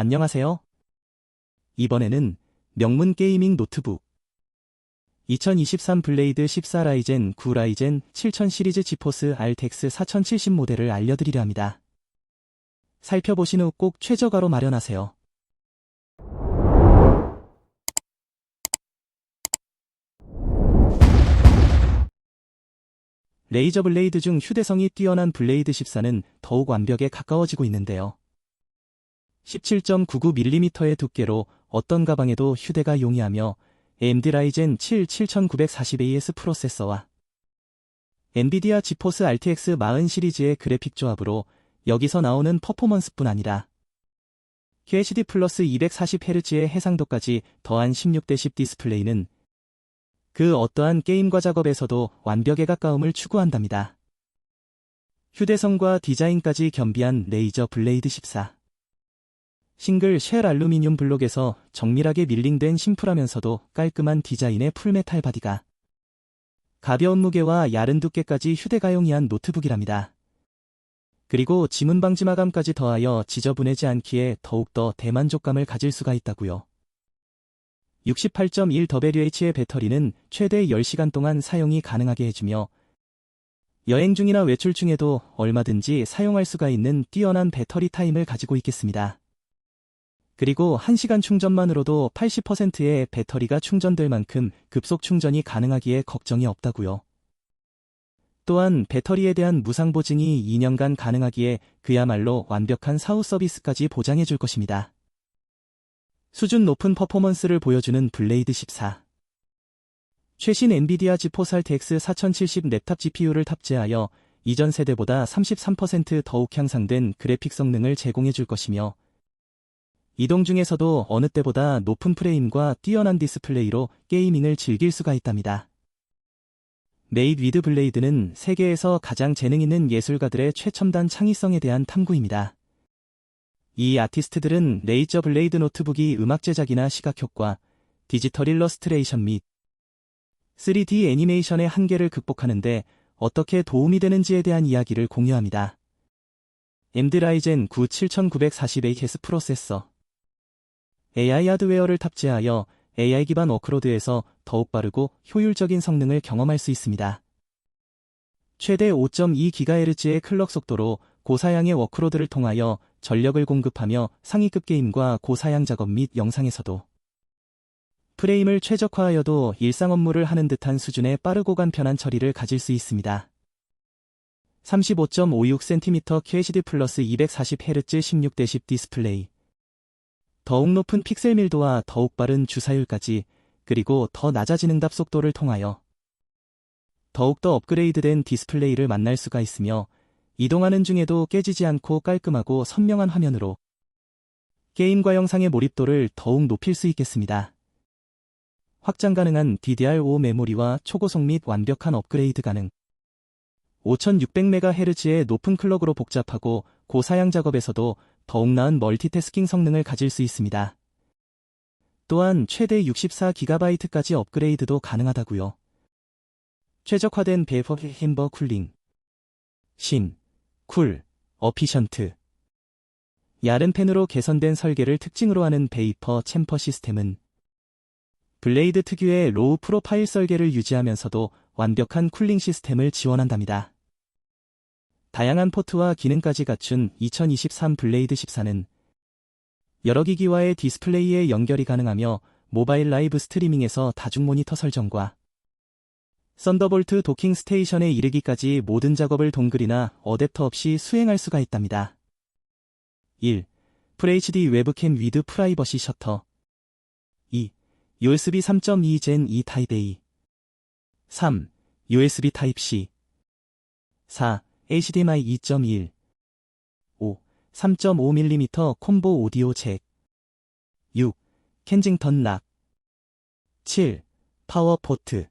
안녕하세요. 이번에는 명문 게이밍 노트북 2023 블레이드 14 라이젠 9 라이젠 7000 시리즈 지포스 RTX 4070 모델을 알려드리려 합니다. 살펴보신 후 꼭 최저가로 마련하세요. 레이저 블레이드 중 휴대성이 뛰어난 블레이드 14는 더욱 완벽에 가까워지고 있는데요. 17.99mm의 두께로 어떤 가방에도 휴대가 용이하며 AMD 라이젠 7 7940AS 프로세서와 엔비디아 지포스 RTX 40 시리즈의 그래픽 조합으로 여기서 나오는 퍼포먼스뿐 아니라 QHD 플러스 240Hz의 해상도까지 더한 16대10 디스플레이는 그 어떠한 게임과 작업에서도 완벽에 가까움을 추구한답니다. 휴대성과 디자인까지 겸비한 레이저 블레이드 14. 싱글 쉘 알루미늄 블록에서 정밀하게 밀링된 심플하면서도 깔끔한 디자인의 풀메탈 바디가 가벼운 무게와 얇은 두께까지 휴대가용이한 노트북이랍니다. 그리고 지문 방지 마감까지 더하여 지저분해지 않기에 더욱더 대만족감을 가질 수가 있다고요. 68.1WH의 배터리는 최대 10시간 동안 사용이 가능하게 해주며 여행 중이나 외출 중에도 얼마든지 사용할 수가 있는 뛰어난 배터리 타임을 가지고 있겠습니다. 그리고 1시간 충전만으로도 80%의 배터리가 충전될 만큼 급속 충전이 가능하기에 걱정이 없다고요. 또한 배터리에 대한 무상 보증이 2년간 가능하기에 그야말로 완벽한 사후 서비스까지 보장해 줄 것입니다. 수준 높은 퍼포먼스를 보여주는 블레이드 14. 최신 엔비디아 지포스 RTX 4070 랩탑 GPU를 탑재하여 이전 세대보다 33% 더욱 향상된 그래픽 성능을 제공해 줄 것이며 이동 중에서도 어느 때보다 높은 프레임과 뛰어난 디스플레이로 게이밍을 즐길 수가 있답니다. 메이드 위드 블레이드는 세계에서 가장 재능 있는 예술가들의 최첨단 창의성에 대한 탐구입니다. 이 아티스트들은 레이저 블레이드 노트북이 음악 제작이나 시각 효과, 디지털 일러스트레이션 및 3D 애니메이션의 한계를 극복하는데 어떻게 도움이 되는지에 대한 이야기를 공유합니다. AMD 라이젠 9 7940Hz 프로세서 AI 하드웨어를 탑재하여 AI 기반 워크로드에서 더욱 빠르고 효율적인 성능을 경험할 수 있습니다. 최대 5.2GHz의 클럭 속도로 고사양의 워크로드를 통하여 전력을 공급하며 상위급 게임과 고사양 작업 및 영상에서도 프레임을 최적화하여도 일상 업무를 하는 듯한 수준의 빠르고 간편한 처리를 가질 수 있습니다. 35.56cm QHD 플러스 240Hz 16대10 디스플레이 더욱 높은 픽셀 밀도와 더욱 빠른 주사율까지 그리고 더 낮아지는 답 속도를 통하여 더욱더 업그레이드된 디스플레이를 만날 수가 있으며 이동하는 중에도 깨지지 않고 깔끔하고 선명한 화면으로 게임과 영상의 몰입도를 더욱 높일 수 있겠습니다. 확장 가능한 DDR5 메모리와 초고속 및 완벽한 업그레이드 가능. 5600MHz의 높은 클럭으로 복잡하고 고사양 작업에서도 더욱 나은 멀티태스킹 성능을 가질 수 있습니다. 또한 최대 64GB까지 업그레이드도 가능하다고요. 최적화된 베이퍼 햄버 쿨링. 신, 쿨, 어피션트. 얇은 펜으로 개선된 설계를 특징으로 하는 베이퍼 챔퍼 시스템은 블레이드 특유의 로우 프로파일 설계를 유지하면서도 완벽한 쿨링 시스템을 지원한답니다. 다양한 포트와 기능까지 갖춘 2023 블레이드 14는 여러 기기와의 디스플레이에 연결이 가능하며 모바일 라이브 스트리밍에서 다중 모니터 설정과 썬더볼트 도킹 스테이션에 이르기까지 모든 작업을 동글이나 어댑터 없이 수행할 수가 있답니다. 1. FHD 웹캠 위드 프라이버시 셔터 2. USB 3.2 젠 2 타입 A 3. USB 타입 C 4. HDMI 2.1 5. 3.5mm 콤보 오디오 잭 6. 켄징턴 락 7. 파워 포트